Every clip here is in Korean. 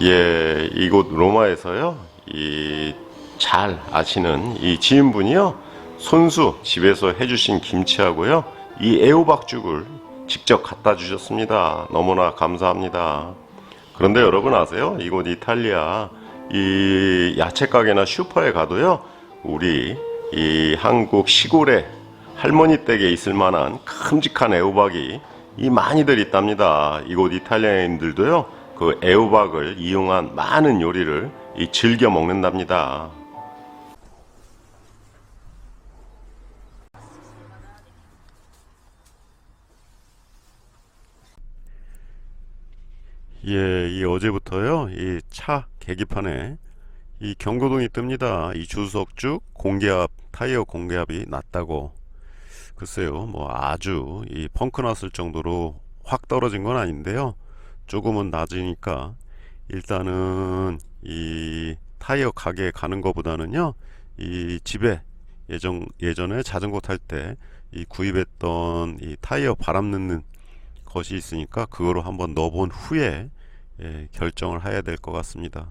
예, 이곳 로마에서요, 이 잘 아시는 이 지인분이요, 손수 집에서 해주신 김치하고요, 이 애호박죽을 직접 갖다 주셨습니다. 너무나 감사합니다. 그런데 여러분 아세요? 이곳 이탈리아 이 야채 가게나 슈퍼에 가도요, 우리 이 한국 시골에 할머니 댁에 있을 만한 큼직한 애호박이 이 많이들 있답니다. 이곳 이탈리아인들도요, 그 애호박을 이용한 많은 요리를 이 즐겨 먹는답니다. 예, 이 어제부터요, 이 차 계기판에 이 경고등이 뜹니다. 이 주석쭉 공기압, 타이어 공기압이 낮다고. 글쎄요, 뭐 아주 이 펑크 났을 정도로 확 떨어진 건 아닌데요. 조금은 낮으니까 일단은 이 타이어 가게 가는 것보다는요, 이 집에 예전 예전에 자전거 탈 때 이 구입했던 이 타이어 바람 넣는 것이 있으니까 그거로 한번 넣어본 후에 예, 결정을 해야 될 것 같습니다.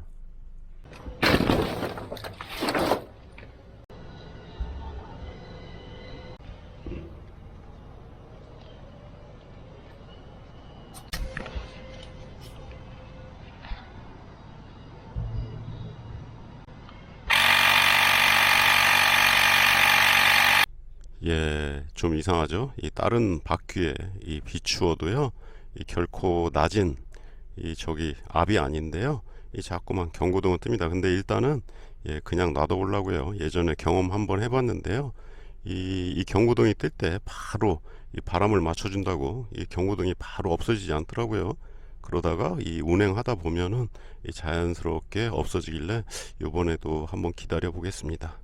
예, 좀 이상하죠? 이 다른 바퀴에 이 비추어도요, 이 결코 낮은 이 저기 압이 아닌데요. 이 자꾸만 경고등은 뜹니다. 근데 일단은 예, 그냥 놔둬보려고요. 예전에 경험 한번 해봤는데요. 이, 이 경고등이 뜰 때 바로 이 바람을 맞춰준다고 이 경고등이 바로 없어지지 않더라고요. 그러다가 이 운행하다 보면은 이 자연스럽게 없어지길래 이번에도 한번 기다려 보겠습니다.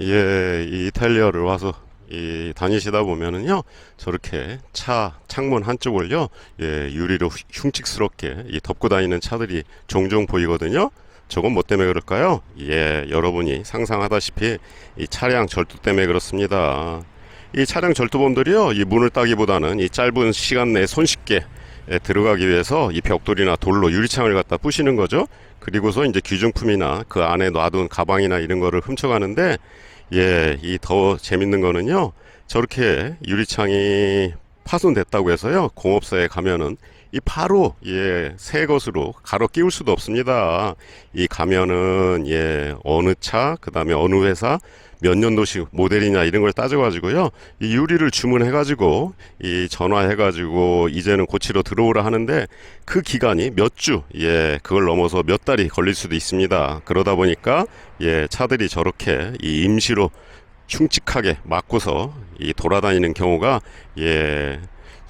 예, 이 이탈리아를 와서 이 다니시다 보면은요 저렇게 차 창문 한쪽을요 예 유리로 흉- 흉측스럽게 이 덮고 다니는 차들이 종종 보이거든요. 저건 뭐 때문에 그럴까요? 예 여러분이 상상하다시피 이 차량 절도 때문에 그렇습니다. 이 차량 절도범들이요 이 문을 따기보다는 이 짧은 시간 내에 손쉽게 예, 들어가기 위해서 이 벽돌이나 돌로 유리창을 갖다 부시는 거죠. 그리고서 이제 귀중품이나 그 안에 놔둔 가방이나 이런 거를 훔쳐가는데 예, 이 더 재밌는 거는요. 저렇게 유리창이 파손됐다고 해서요. 공업사에 가면은 이 바로 예, 새 것으로 가로 끼울 수도 없습니다. 이 가면은 예, 어느 차, 그다음에 어느 회사 몇 년도식 모델이냐 이런 걸 따져가지고요. 이 유리를 주문해가지고 이 전화해가지고 이제는 고치러 들어오라 하는데 그 기간이 몇 주, 예, 그걸 넘어서 몇 달이 걸릴 수도 있습니다. 그러다 보니까 예, 차들이 저렇게 이 임시로 흉측하게 막고서 이 돌아다니는 경우가 예,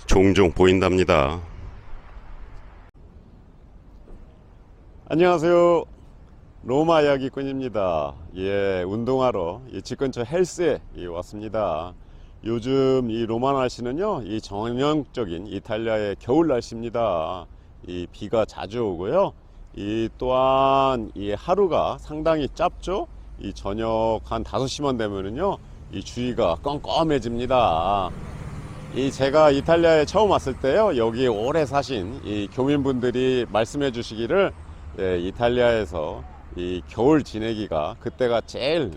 종종 보인답니다. 안녕하세요. 로마 이야기꾼입니다. 예, 운동하러 이집 근처 헬스에 예, 왔습니다. 요즘 이 로마 날씨는요, 이 전형적인 이탈리아의 겨울 날씨입니다. 이 비가 자주 오고요. 이 또한 이 하루가 상당히 짧죠. 이 저녁 한 5시만 되면은요, 이 주위가 껌껌해집니다. 이 제가 이탈리아에 처음 왔을 때요, 여기 오래 사신 이 교민분들이 말씀해 주시기를 예, 이탈리아에서 이 겨울 지내기가 그때가 제일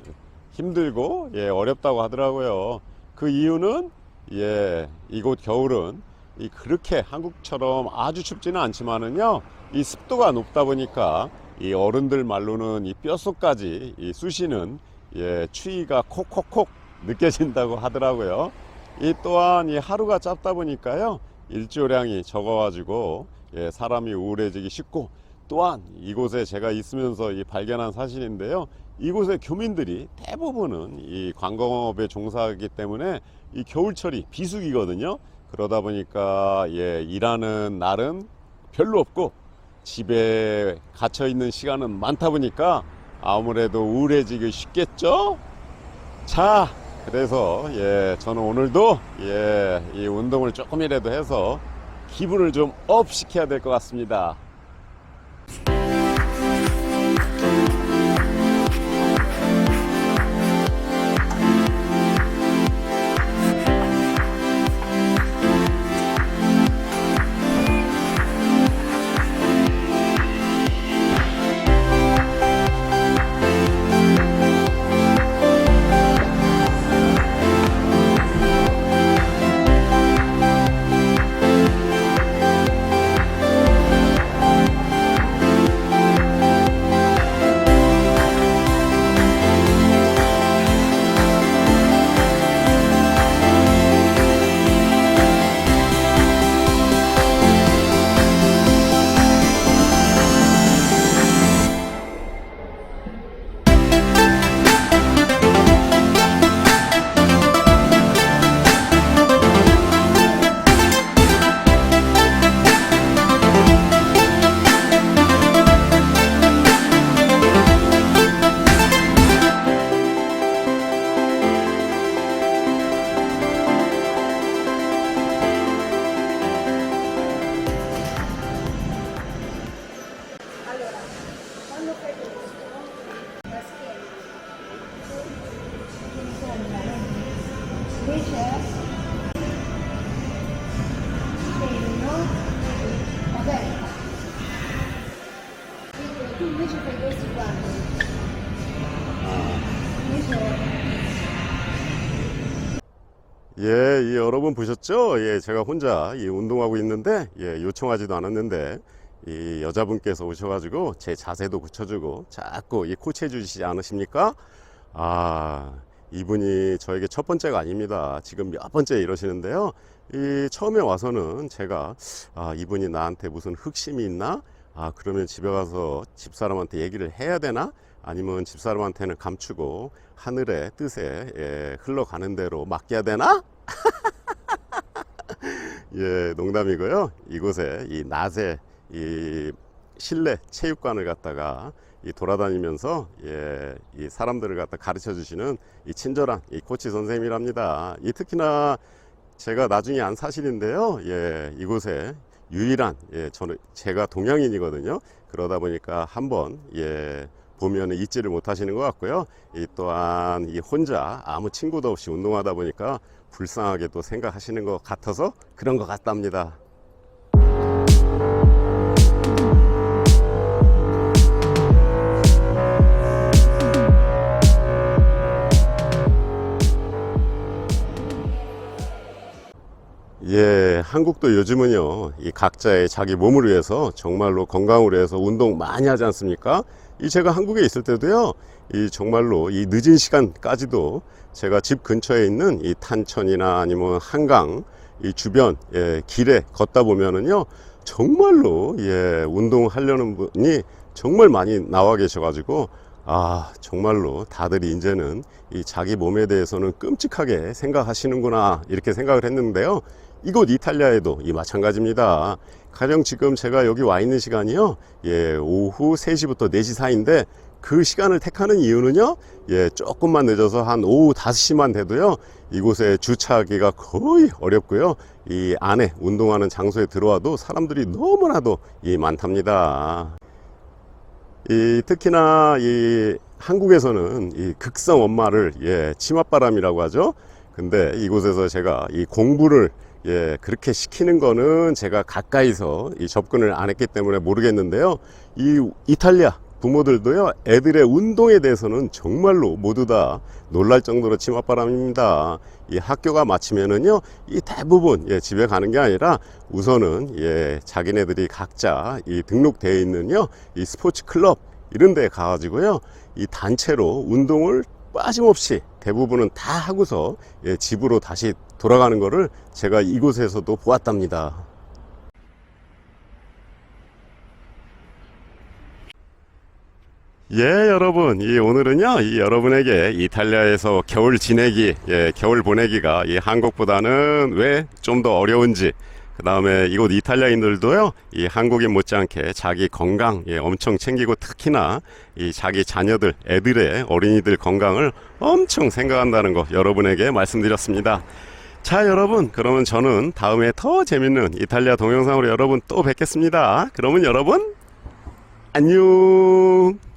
힘들고 예, 어렵다고 하더라고요. 그 이유는 예, 이곳 겨울은 이 그렇게 한국처럼 아주 춥지는 않지만은요, 이 습도가 높다 보니까 이 어른들 말로는 이 뼛속까지 이 쑤시는 예, 추위가 콕콕콕 느껴진다고 하더라고요. 이 또한 이 하루가 짧다 보니까요, 일조량이 적어가지고 예, 사람이 우울해지기 쉽고 또한 이곳에 제가 있으면서 이 발견한 사실인데요. 이곳의 교민들이 대부분은 이 관광업에 종사하기 때문에 이 겨울철이 비수기거든요. 그러다 보니까 예, 일하는 날은 별로 없고 집에 갇혀 있는 시간은 많다 보니까 아무래도 우울해지기 쉽겠죠. 자, 그래서 예, 저는 오늘도 예, 이 운동을 조금이라도 해서 기분을 좀 업 시켜야 될 것 같습니다. 예, 이 여러분 보셨죠? 예, 제가 혼자 이 운동하고 있는데, 예, 요청하지도 않았는데, 이 여자분께서 오셔가지고 제 자세도 고쳐주고 자꾸 이 코치해 주시지 않으십니까? 아, 이분이 저에게 첫 번째가 아닙니다. 지금 몇 번째 이러시는데요. 이 처음에 와서는 제가 아, 이분이 나한테 무슨 흑심이 있나? 아, 그러면 집에 가서 집사람한테 얘기를 해야 되나? 아니면 집사람한테는 감추고 하늘의 뜻에 예, 흘러가는 대로 맡겨야 되나? 예, 농담이고요. 이곳에 이 낮에 이 실내 체육관을 갖다가 이 돌아다니면서 예, 이 사람들을 갖다 가르쳐 주시는 이 친절한 이 코치 선생님이랍니다. 이 특히나 제가 나중에 안 사실인데요. 예, 이곳에 유일한 예, 저는 제가 동양인이거든요. 그러다 보니까 한번 예, 보면 잊지를 못하시는 것 같고요. 이 또한 이 혼자 아무 친구도 없이 운동하다 보니까 불쌍하게 또 생각하시는 것 같아서 그런 것 같답니다. 한국도 요즘은요, 이 각자의 자기 몸을 위해서 정말로 건강을 위해서 운동 많이 하지 않습니까? 이 제가 한국에 있을 때도요, 이 정말로 이 늦은 시간까지도 제가 집 근처에 있는 이 탄천이나 아니면 한강 이 주변 예, 길에 걷다 보면은요, 정말로 예, 운동하려는 분이 정말 많이 나와 계셔 가지고 아, 정말로 다들 이제는 이 자기 몸에 대해서는 끔찍하게 생각하시는구나, 이렇게 생각을 했는데요. 이곳 이탈리아에도 이 마찬가지입니다. 가령 지금 제가 여기 와 있는 시간이요. 예, 오후 3시부터 4시 사이인데 그 시간을 택하는 이유는요. 예, 조금만 늦어서 한 오후 5시만 돼도요. 이곳에 주차하기가 거의 어렵고요. 이 안에 운동하는 장소에 들어와도 사람들이 너무나도 이 많답니다. 이 특히나 이 한국에서는 이 극성 엄마를 예, 치맛바람이라고 하죠. 근데 이곳에서 제가 이 공부를 예, 그렇게 시키는 거는 제가 가까이서 이 접근을 안 했기 때문에 모르겠는데요. 이 이탈리아 부모들도요, 애들의 운동에 대해서는 정말로 모두 다 놀랄 정도로 치맛바람입니다. 이 학교가 마치면은요, 이 대부분 예, 집에 가는 게 아니라 우선은 예, 자기네들이 각자 이 등록되어 있는요, 이 스포츠 클럽 이런 데 가가지고요, 이 단체로 운동을 빠짐없이 대부분은 다 하고서 예, 집으로 다시 돌아가는 거를 제가 이곳에서도 보았답니다. 예, 여러분. 이 오늘은요, 이 여러분에게 이탈리아에서 겨울 지내기, 예, 겨울 보내기가 이 한국보다는 왜 좀 더 어려운지, 그 다음에 이곳 이탈리아인들도요, 이 한국인 못지않게 자기 건강, 예, 엄청 챙기고 특히나 이 자기 자녀들, 애들의 어린이들 건강을 엄청 생각한다는 거 여러분에게 말씀드렸습니다. 자, 여러분. 그러면 저는 다음에 더 재밌는 이탈리아 동영상으로 여러분 또 뵙겠습니다. 그러면 여러분, 안녕!